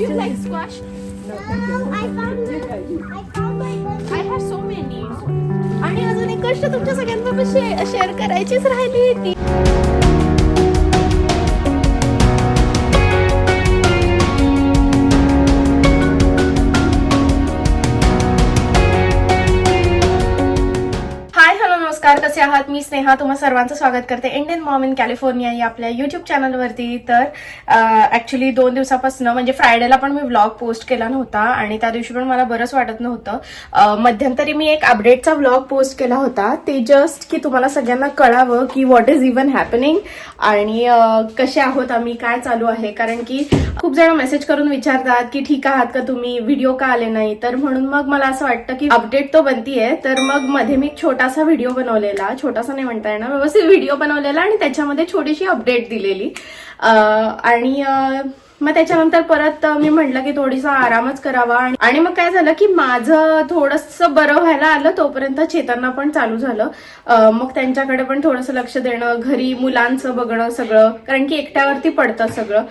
Do you like squash? I found I found my. I have so many. आणि अजून एक गोष्ट तुमच्या सगळ्यांबरोबर शेअर करायचीच राहिली ती आहात मी स्नेहा तुम्हा सर्वांचं स्वागत करते. इंडियन मॉम इन कॅलिफोर्निया या आपल्या युट्यूब चॅनलवरती तर ऍक्च्युली दोन दिवसापासून म्हणजे फ्रायडेला पण मी व्लॉग पोस्ट केला नव्हता आणि त्या दिवशी पण मला बरंच वाटत नव्हतं. मध्यंतरी मी एक अपडेटचा व्लॉग पोस्ट केला होता. ते जस्ट की तुम्हाला सगळ्यांना कळावं की व्हॉट इज इव्हन हॅपनिंग आणि कसे आहोत आम्ही काय चालू आहे. कारण की खूप जण मेसेज करून विचारतात की ठीक आहात का तुम्ही? व्हिडिओ का आले नाही? तर म्हणून मग मला असं वाटतं की अपडेट तो बनतीये. तर मग मध्ये मी छोटासा व्हिडिओ बनवलेला छोटासा नाही म्हणता येणार. व्यवस्थित व्हिडिओ बनवलेला आणि त्याच्यामध्ये छोटीशी अपडेट दिलेली. आणि मग त्याच्यानंतर परत मी म्हटलं की थोडीसा आरामच करावा. आणि- मग काय झालं की माझं थोडस बरं व्हायला आलं तोपर्यंत चेतांना पण चालू झालं. मग त्यांच्याकडे पण थोडंसं लक्ष देणं घरी मुलांचं बघणं सगळं कारण की एकट्यावरती पडतं सगळं.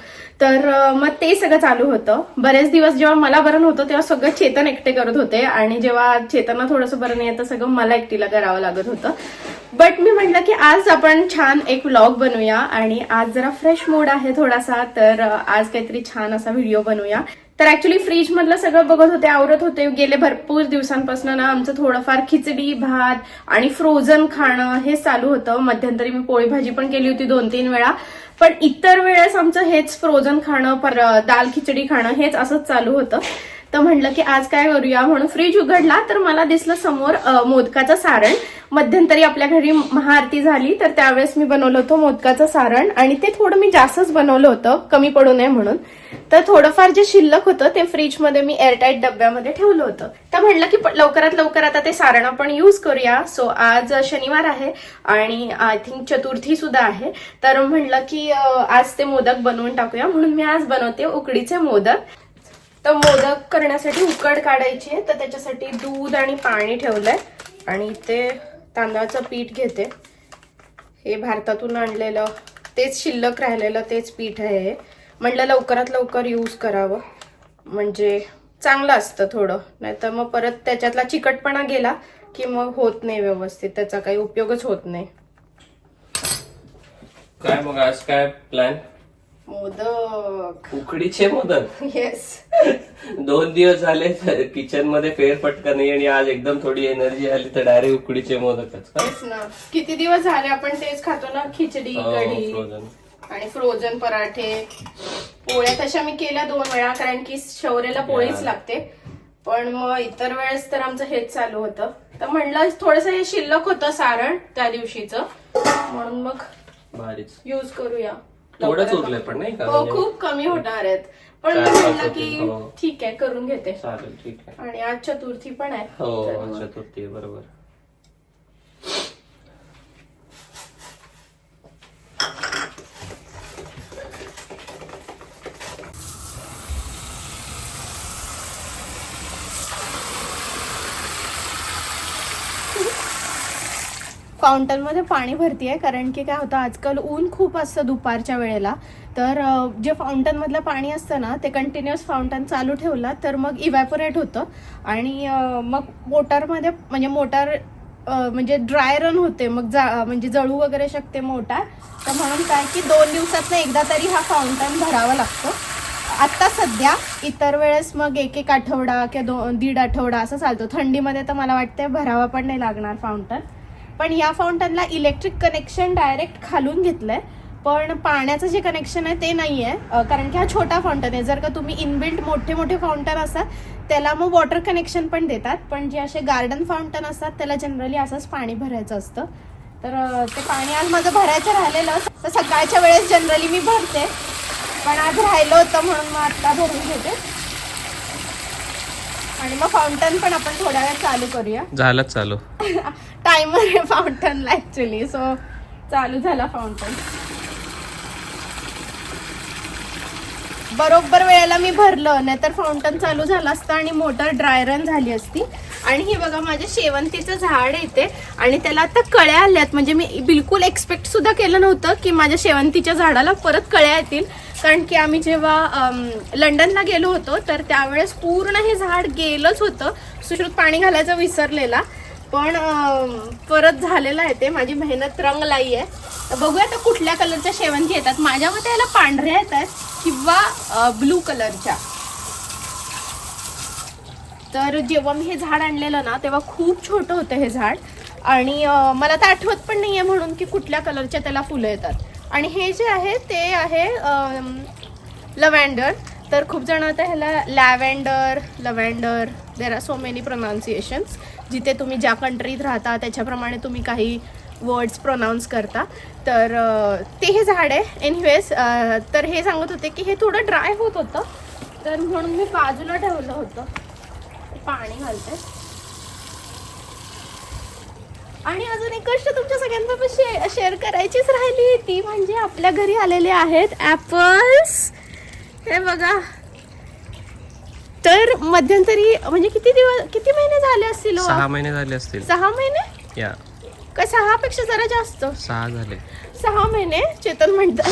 तर मग ते सगळं चालू होतं. बरेच दिवस जेव्हा मला बरं नव्हतं तेव्हा सगळं चेतन एकटे करत होते. आणि जेव्हा चेतनला थोडंसं बरं नाही येतं सगळं मला एकटीला करावं लागत होतं. बट मी म्हटलं की आज आपण छान एक व्लॉग बनवूया. आणि आज जरा फ्रेश मूड आहे थोडासा. तर आज काहीतरी छान असा व्हिडिओ बनवूया. तर ऍक्च्युली फ्रीज मधलं सगळं बघत होते आवरत होते. गेले भरपूर दिवसांपासून ना आमचं थोडंफार खिचडी भात आणि फ्रोझन खाणं हे चालू होतं. मध्यंतरी मी पोळी भाजी पण केली होती दोन तीन वेळा. पण इतर वेळेस आमचं हेच फ्रोझन खाणं पर दाल खिचडी खाणं हेच असंच चालू होतं. तर म्हणलं की आज काय करूया म्हणून फ्रीज उघडला तर मला दिसलं समोर मोदकाचं सारण. मध्यंतरी आपल्या घरी महाआरती झाली तर त्यावेळेस मी बनवलं होतं मोदकाचं सारण. आणि ते थोडं मी जास्तच बनवलं होतं कमी पडू नये म्हणून. तर थोडंफार जे शिल्लक होतं ते फ्रीजमध्ये मी एअरटाईट डब्यामध्ये ठेवलं होतं. तर म्हणलं की लवकरात लवकर आता ते सारण आपण यूज करूया. सो आज शनिवार आहे आणि आय थिंक चतुर्थी सुद्धा आहे. तर म्हणलं की आज ते मोदक बनवून टाकूया. म्हणून मी आज बनवते उकडीचे मोदक. तर मोदक करण्यासाठी उकड काढायची आहे. तर त्याच्यासाठी दूध आणि पाणी ठेवलंय. आणि ते तांदळाचं पीठ घेते. हे भारतातून आणलेलं तेच शिल्लक राहिलेलं तेच पीठ आहे हे. म्हटलं लवकरात लवकर यूज करावं. म्हणजे चांगलं असतं थोडं. नाहीतर मग परत त्याच्यातला चिकटपणा गेला की मग होत नाही व्यवस्थित. त्याचा काही उपयोगच होत नाही. काय मग आज काय प्लॅन मोदक. उकडीचे मोदक? येस दोन दिवस झाले किचनमध्ये फेरफटका नाही आणि आज एकदम थोडी एनर्जी आली तर डायरेक्ट उकडीचे मोदकच का? तेच ना. किती दिवस झाले आपण तेच खातो ना? खिचडी हो, कढी frozen. आणि फ्रोझन पराठे. पोळ्या तशा मी केल्या दोन वेळा कारण की शौर्याला पोळीच लागते. पण मग इतर वेळेस तर आमचं हेच चालू होतं. तर म्हणलं थोडस हे शिल्लक होतं सारण त्या दिवशीचं. म्हणून मग भारीच. युज करूया. थोडंच उरलंय पण नाही का? हो म्हणजे खूप कमी होणार आहेत. पण चार मी पाच म्हणलं होतील, की हो. ठीक आहे करून घेते. चालेल ठीक आहे. आणि आज चतुर्थी पण आहे. हो तर आज मग- चतुर्थी बरोबर. फाउंटनमध्ये पाणी आहे कारण की काय होतं आजकाल ऊन खूप असतं दुपारच्या वेळेला. तर जे फाउंटन मधलं पाणी असतं ना ते कंटिन्युअस फाउंटन चालू ठेवला तर मग इव्हॅपोरेट होतं. आणि मग मोटारमध्ये म्हणजे मोटार म्हणजे ड्राय रन होते मग जा म्हणजे जळू वगैरे शकते मोटार. तर म्हणून काय की दोन दिवसातनं एकदा तरी हा फाउंटन भरावा लागतो. आत्ता सध्या इतर वेळेस मग एक एक आठवडा किंवा दोन दीड आठवडा असं चालतो. थंडीमध्ये तर मला वाटतं भरावा पण नाही लागणार फाउंटन. पण या फाउंटनला इलेक्ट्रिक कनेक्शन डायरेक्ट खालून घेतलंय. पण पाण्याचं जे कनेक्शन आहे ते नाही आहे कारण की हा छोटा फाउंटन आहे. जर का तुम्ही इनबिल्ट मोठे मोठे फाउंटन असतात त्याला मग वॉटर कनेक्शन पण देतात. पण जे असे गार्डन फाउंटन असतात त्याला जनरली असंच पाणी भरायचं असतं. तर ते पाणी आज माझं भरायचं राहिलेलं. तर सकाळच्या वेळेस जनरली मी भरते. पण आज राहिलं होतं म्हणून मग आत्ता भरून घेते. आणि मग फाउंटन पण आपण थोड्या वेळ चालू करूया. झालं चालू. टायमर आहे फाउंटनला ऍक्च्युली सो चालू झाला फाउंटन बरोबर वेळेला मी भरलं नाहीतर फाउंटन चालू झालं असतं आणि मोटर ड्राय रन झाली असती. आणि हे बघा माझ्या शेवंतीचं झाड आहे इथे आणि त्याला आता कळ्या आल्यात. म्हणजे मी बिलकुल एक्सपेक्ट सुद्धा केलं नव्हतं की माझ्या शेवंतीच्या झाडाला परत कळ्या येतील. कारण की आम्ही जेव्हा लंडनला गेलो होतो तर त्यावेळेस पूर्ण हे झाड गेलंच होतं. सुश्रुत पाणी घालायचं विसरलेला. पण परत झालेलं आहे ते. माझी मेहनत रंगलाई आहे. तर बघूया आता कुठल्या कलरच्या शेवंती येतात. माझ्या मते याला पांढऱ्या येतात किंवा ब्लू कलरच्या. तर जेव्हा मी हे झाड आणलेलं ना तेव्हा खूप छोटं होतं हे झाड. आणि मला तर आठवत पण नाही आहे म्हणून की कुठल्या कलरच्या त्याला फुलं येतात. आणि हे जे आहे ते आहे लव्हँडर तर खूप जण आता ह्याला lavender lavender there are so many pronunciations जिथे तुम्ही ज्या कंट्रीत राहता त्याच्याप्रमाणे तुम्ही काही वर्ड्स प्रोनाऊन्स करता. तर ते हे झाड आहे. एनिवेज तर हे सांगत होते की हे थोडं ड्राय होत होतं. तर म्हणून मी बाजूला ठेवलं होतं. पाणी घालते. आणि अजून एक गोष्ट तुमच्या सगळ्यांबरोबर शे शेअर करायचीच राहिली. ती म्हणजे आपल्या घरी आलेले आहेत ऍपल्स हे बघा. तर मध्यंतरी म्हणजे किती दिवस किती महिने झाले असतील हो? सहा महिने झाले असतील. सहा महिने? या. का सहा पेक्षा जरा जास्त? सहा झाले. सहा महिने चेतन म्हणतात.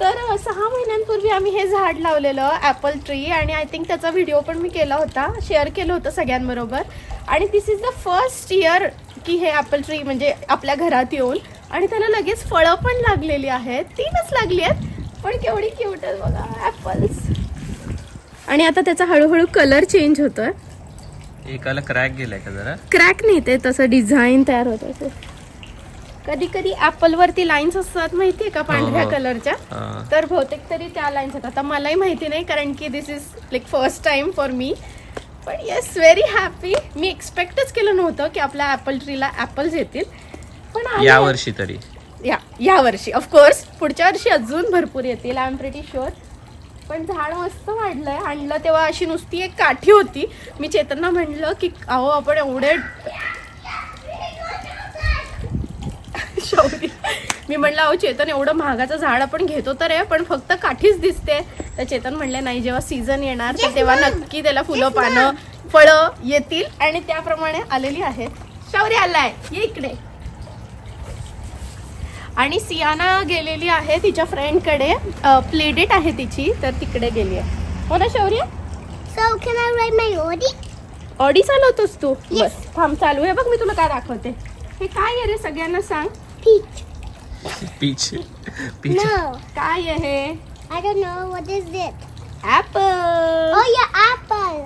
तर अ, सहा महिन्यांपूर्वी आम्ही हे झाड लावलेलं ॲपल ट्री आणि आय थिंक त्याचा व्हिडिओ पण मी केला होता. शेअर केलं होतं सगळ्यांबरोबर. आणि this is the first year की हे ॲपल ट्री म्हणजे आपल्या घरात येऊन आणि त्याला लगेच फळं पण लागलेली आहेत. तीनच लागली आहेत पण केवढी क्यूट आहेत बघा ॲपल्स आणि आता त्याचा हळूहळू कलर चेंज होतोय. एकाला क्रॅक गेलाय का जरा? क्रॅक नाही ते तसं डिझाईन तयार होत कधी कधी ऍपल वरती लाईन्स असतात माहितीये का पांढऱ्या हो. कलरच्या हा. तर बहुतेक तरी त्या लाईन्स आहेत. आता मलाही माहिती नाही कारण की this is like first time for me पण येस व्हेरी हॅपी मी एक्सपेक्टच केलं नव्हतं की आपल्या ऍपल ट्रीला ऍपल्स येतील. पण. या वर्षी तरी. या या वर्षी. ऑफकोर्स पुढच्या वर्षी अजून भरपूर येतील आय एम प्रिटी शुअर पण झाड मस्त वाढलंय. आणलं तेव्हा अशी नुसती एक काठी होती. मी चेतनना म्हणलं की अहो आपण एवढे शौर्य. मी म्हणलं अहो चेतन एवढं महागाचं झाड आपण घेतो तर आहे पण फक्त काठीच दिसते. तर चेतन म्हणले नाही जेव्हा सीझन येणार तर तेव्हा नक्की त्याला फुलं पानं फळं येतील. आणि त्याप्रमाणे आलेली आहेत शौर्य आलाय. ये इकडे. आणि सियाना गेलेली आहे तिच्या फ्रेंडकडे प्ले डेट आहे तिची तर तिकडे गेली आहे. हो ना शौर्य? ऑडी चालवतोस तू. बस थांब चालू आहे. बघ मी तुला काय दाखवते. हे काय आहे रे सगळ्यांना सांग? Peach. पीच पीच No, काय आहे I don't know. What is it? Apple Oh yeah, apple.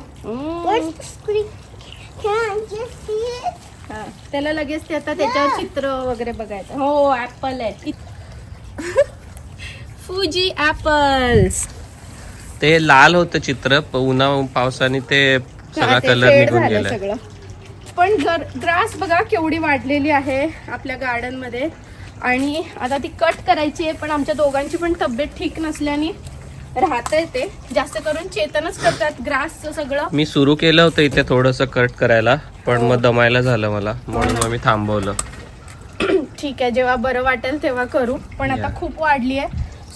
Where's the screen? Can I just see it? त्याला लगेच ते आता त्याच्यावर चित्र वगैरे बघायचं हो ऍपल आहे फुजी ऍपल्स ते लाल होतं चित्र प- उन्हा पावसाने ते सगळा कलर निघून गेलाय सगळं पण ग्रास बघा केवढी वाढलेली आहे आपल्या गार्डनमध्ये आणि आता ती कट करायची आहे पण आमच्या दोघांची पण तब्येत ठीक नसल्याने राहतंय ते जास्त करून चेतनच करतात ग्रासचं सगळं. मी सुरू केलं होतं इथे थोडस कट करायला पण मग दमायला झालं मला म्हणून मग मी थांबवलं. ठीक आहे जेव्हा बरं वाटेल तेव्हा करू पण आता Yeah. खूप वाढली आहे.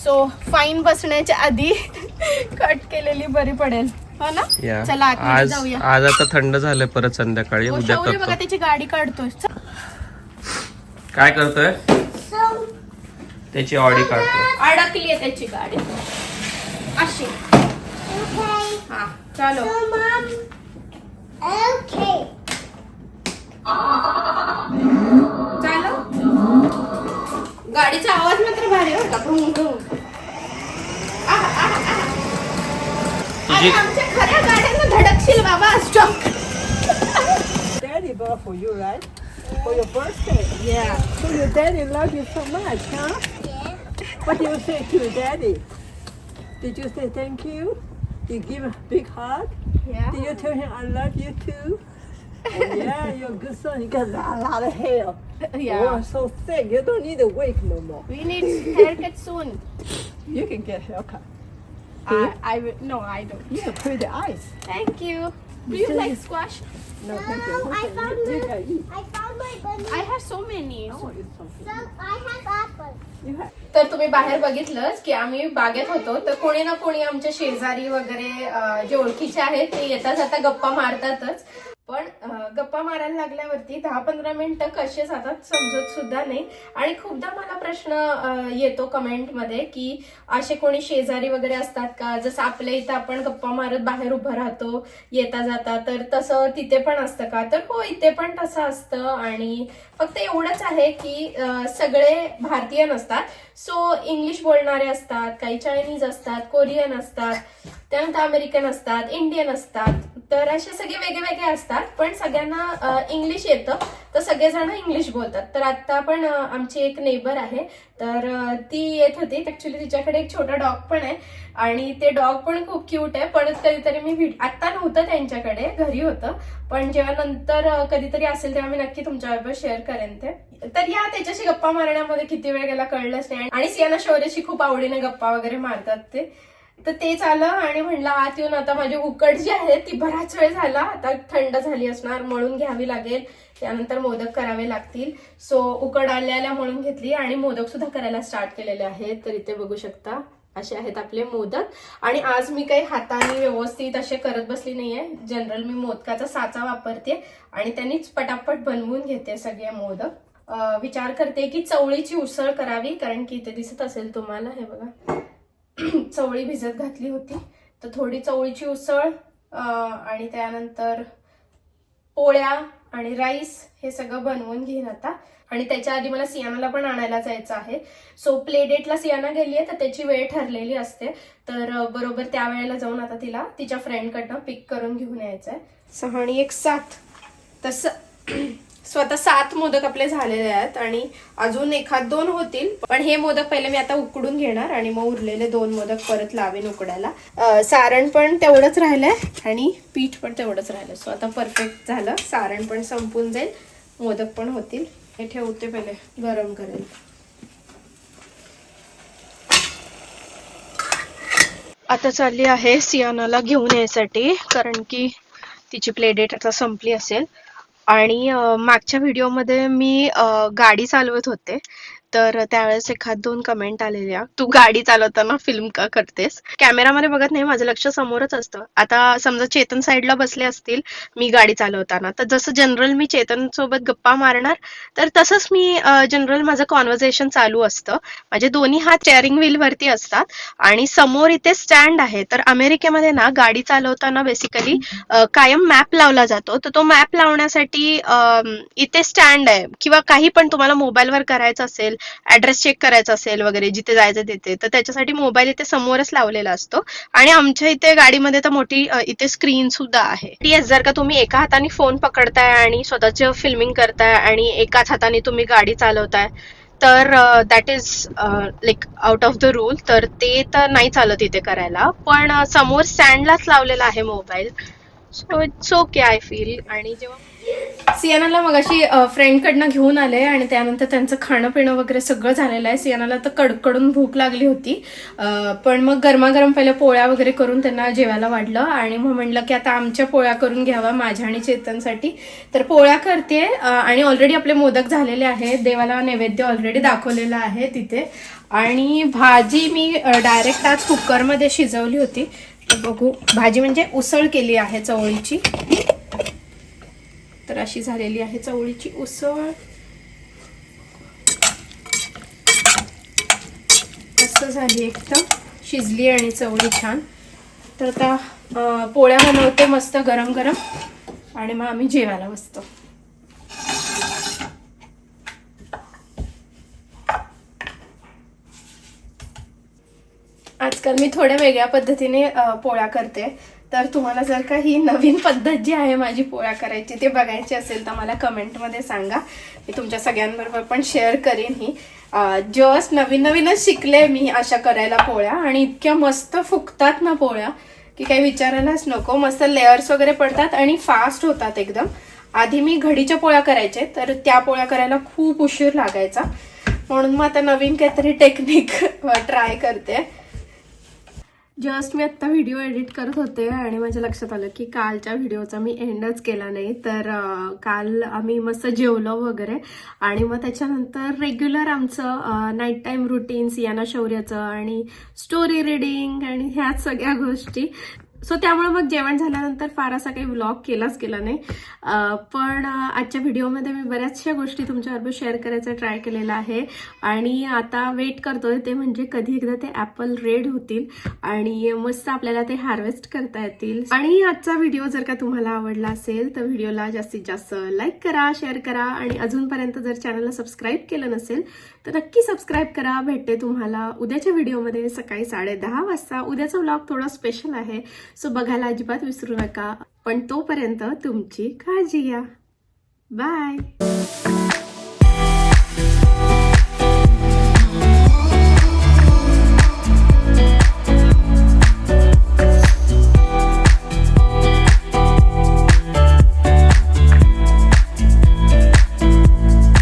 सो फाईन बसण्याच्या आधी कट केलेली बरी पडेल. हो ना? या चला आतमध्ये आज जाऊया. आज आता थंड झालंय परत संध्याकाळी हो, उद्या शौर्य बघा करतो. त्याची गाडी काढतोय. काय करतोय? त्याची ऑडी काढतोय अडकली आहे त्याची गाडी अशी okay. हा चलो गाडीचा आवाज मात्र भारी होता भुंग भुंग आहा, आहा, आहा. अरे तुझी आमच्या खऱ्या गाड्यांना धडकशील बाबा stop daddy bought for you, right? For your birthday. Yeah. So your daddy loves you so much, huh? Yeah. What did you say to your daddy? Did you say thank you? Did you give him a big hug? Yeah. Did you tell him I love you too? Oh, yeah, you're a good son. You got a lot, lot of hair. Yeah. Oh, you're so thick. You don't need a wig no more. We need haircut soon. You can get haircut. I, hmm? I will, no, I don't. You have pretty eyes. Thank you. Do you like squash? No, thank you. No, I found my- eat. I found my bunny. I have so many. Oh, it's okay. So I have apple. You have. तर तुम्ही बाहेर बघितलंच की आम्ही बागेत होतो तर कोणी ना कोणी आमच्या शेजारी वगैरे जे ओळखीचे आहेत ते येता जाता गप्पा मारतातच पण गप्पा मारायला लागल्यावरती दहा पंधरा मिनिटं कसे जातात समजत सुद्धा नाही. आणि खूपदा मला प्रश्न येतो कमेंटमध्ये की असे कोणी शेजारी वगैरे असतात का? जसं आपल्या इथं आपण गप्पा मारत बाहेर उभं राहतो येता जाता तर तसं तिथे पण असतं का? तर हो इथे पण तसं असतं. आणि फक्त एवढंच आहे की सगळे भारतीय नसतात. सो इंग्लिश बोलणारे असतात काही चायनीज असतात कोरियन असतात त्यानंतर अमेरिकन असतात इंडियन असतात. तर असे सगळे वेगळे वेगळे असतात पण सगळ्यांना इंग्लिश येतं. तर सगळेजण इंग्लिश बोलतात. तर आता पण आमची एक नेबर आहे. तर ती येत होती. ऍक्च्युली तिच्याकडे एक छोटा डॉग पण आहे. आणि ते डॉग पण खूप क्यूट आहे. परत कधीतरी मी आत्ता नव्हतं त्यांच्याकडे. घरी होतं. पण जेव्हा नंतर कधीतरी असेल तेव्हा मी नक्की तुमच्याबरोबर शेअर करेन ते. तर या त्याच्याशी गप्पा मारण्यामध्ये किती वेळ गेला कळलंच नाही. आणि सियाना शौर्यशी खूप आवडीने गप्पा वगैरे मारतात ते. तर तेच आलं आणि म्हणलं आत येऊन आता माझी उकड जी आहे ती बराच वेळ झाला. आता थंड झाली असणार मळून घ्यावी लागेल. त्यानंतर मोदक करावे लागतील. सो उकड आल्याला मळून घेतली आणि मोदक सुद्धा करायला स्टार्ट केलेले आहेत. तर इथे बघू शकता असे आहेत आपले मोदक. आणि आज मी काही हाताने व्यवस्थित असे करत बसली नाहीये. जनरल मी मोदकाचा साचा वापरते आणि त्यांनीच पटापट बनवून घेते सगळे मोदक. विचार करते की चवळीची उसळ करावी कारण की इथे दिसत असेल तुम्हाला. हे बघा. चवळी भिजत घातली होती. तर थोडी चवळीची उसळ आणि त्यानंतर पोळ्या आणि राईस हे सगळं बनवून घेईन आता. आणि त्याच्या आधी मला सियानाला पण आणायला जायचं आहे. सो प्ले डेटला सियाना गेली आहे तर त्याची वेळ ठरलेली असते. तर बरोबर त्या वेळेला जाऊन आता तिला तिच्या फ्रेंडकडनं पिक करून घेऊन यायचं आहे सहा आणि एक सात तसं स्वतः सात मोदक आपले झालेले आहेत आणि अजून एखाद दोन होतील. पण हे मोदक पहिले मी आता उकडून घेणार आणि मग उरलेले दोन मोदक परत लावेन उकडायला. सारण पण तेवढंच राहिलंय आणि पीठ पण तेवढंच राहिलं सो आता परफेक्ट झालं. सारण पण संपून जाईल. मोदक पण होतील. हे ठेवते पहिले गरम करेल. आता चालली आहे सियानाला घेऊन यायसाठी कारण की तिची प्ले डेट आता संपली असेल. आणि मागच्या व्हिडिओमध्ये मी गाडी चालवत होते. तर त्यावेळेस एखाद दोन कमेंट आलेल्या तू गाडी चालवताना फिल्म का करतेस? कॅमेरामध्ये बघत नाही माझं लक्ष समोरच असतं. आता समजा चेतन साईडला बसले असतील मी गाडी चालवताना. तर जसं जनरल मी चेतन सोबत गप्पा मारणार तर तसंच मी जनरल माझं कॉन्व्हर्सेशन चालू असतं. माझे दोन्ही हात स्टेअरिंग व्हील वरती असतात. आणि समोर इथे स्टँड आहे. तर अमेरिकेमध्ये ना गाडी चालवताना बेसिकली कायम मॅप लावला जातो. तर तो मॅप लावण्यासाठी इथे स्टँड आहे. किंवा काही पण तुम्हाला मोबाईलवर करायचं असेल ऍड्रेस चेक करायचा असेल वगैरे जिथे जायचं तिथे तर त्याच्यासाठी मोबाईल इथे समोरच लावलेला असतो. आणि आमच्या इथे गाडीमध्ये तर मोठी इथे स्क्रीन सुद्धा आहे. जर का तुम्ही एका हाताने फोन पकडताय आणि स्वतःच फिल्मिंग करताय आणि एकाच हाताने तुम्ही गाडी चालवताय तर that is like out of the rule तर ते तर नाही चालत इथे करायला. पण समोर स्टँडलाच लावलेला आहे mobile so it's okay I feel आणि जेव्हा सियानाला मग अशी फ्रेंडकडनं घेऊन आले आणि त्यानंतर त्यांचं खाणं पिणं वगैरे सगळं झालेलं आहे. सियानाला तर कडकडून भूक लागली होती. पण मग गरमागरम पहिले पोळ्या वगैरे करून त्यांना जेवायला वाढलं आणि मग म्हणलं की आता आमच्या पोळ्या करून घ्यावा माझ्या आणि चेतनसाठी. तर पोळ्या करते आणि ऑलरेडी आपले मोदक झालेले आहेत. देवाला नैवेद्य ऑलरेडी दाखवलेलं आहे तिथे. आणि भाजी मी डायरेक्ट आज कुकरमध्ये शिजवली होती. बघू भाजी म्हणजे उसळ केली आहे चवळीची. तर अशी झालेली आहे चवळीची उसळ. मस्त झाली एकदम शिजली आणि चवळी छान. तर आता पोळ्या बनवते मस्त गरम गरम. आणि मग आम्ही जेवायला बसतो. आजकाल मी थोड्या वेगळ्या पद्धतीने पोळ्या करते. तर तुम्हाला जर का ही नवीन पद्धत जी आहे माझी पोळ्या करायची ते बघायची असेल तर मला कमेंटमध्ये सांगा. मी तुमच्या सगळ्यांबरोबर पण शेअर करेन ही. जस्ट नवीन नवीनच शिकले मी अशा करायला पोळ्या आणि इतक्या मस्त फुकतात ना पोळ्या की काही विचारायलाच नको. मस्त लेअर्स वगैरे पडतात आणि फास्ट होतात एकदम. आधी मी घडीच्या पोळ्या करायचे तर त्या पोळ्या करायला खूप उशीर लागायचा. म्हणून मग आता नवीन काहीतरी टेक्निक ट्राय करते. जस्ट मी आत्ता व्हिडिओ एडिट करत होते आणि माझ्या लक्षात आलं की कालच्या व्हिडिओचा मी एंडच केला नाही. तर काल आम्ही मस्त जेवलो वगैरे आणि मग त्याच्यानंतर रेग्युलर आमचं नाईट टाईम रुटीन्स याना शौर्याचं आणि स्टोरी रिडिंग आणि ह्या सगळ्या गोष्टी. सो त्यामुळे मग जेवण झाल्यानंतर फार असा काही व्लॉग केलाच गेला नाही. पण आजच्या व्हिडिओमध्ये मी बऱ्याचशा गोष्टी तुमच्याबरोबर शेअर करायचा ट्राय केलेला आहे. आणि आता वेट करतोय ते म्हणजे कधी एकदा ते ॲपल रेड होतील आणि मस्त आपल्याला ते हार्वेस्ट करता येतील. आणि आजचा व्हिडिओ जर का तुम्हाला आवडला असेल तर व्हिडिओला जास्तीत जास्त लाईक करा शेअर करा. आणि अजूनपर्यंत जर चॅनलला सबस्क्राईब केलं नसेल तर नक्की सबस्क्राईब करा. भेटते तुम्हाला उद्याच्या व्हिडिओमध्ये सकाळी साडे दहा वाजता. उद्याचा व्लॉग थोडा स्पेशल आहे. सो बघायला अजिबात विसरू नका. पण तोपर्यंत तुमची काळजी घ्या. बाय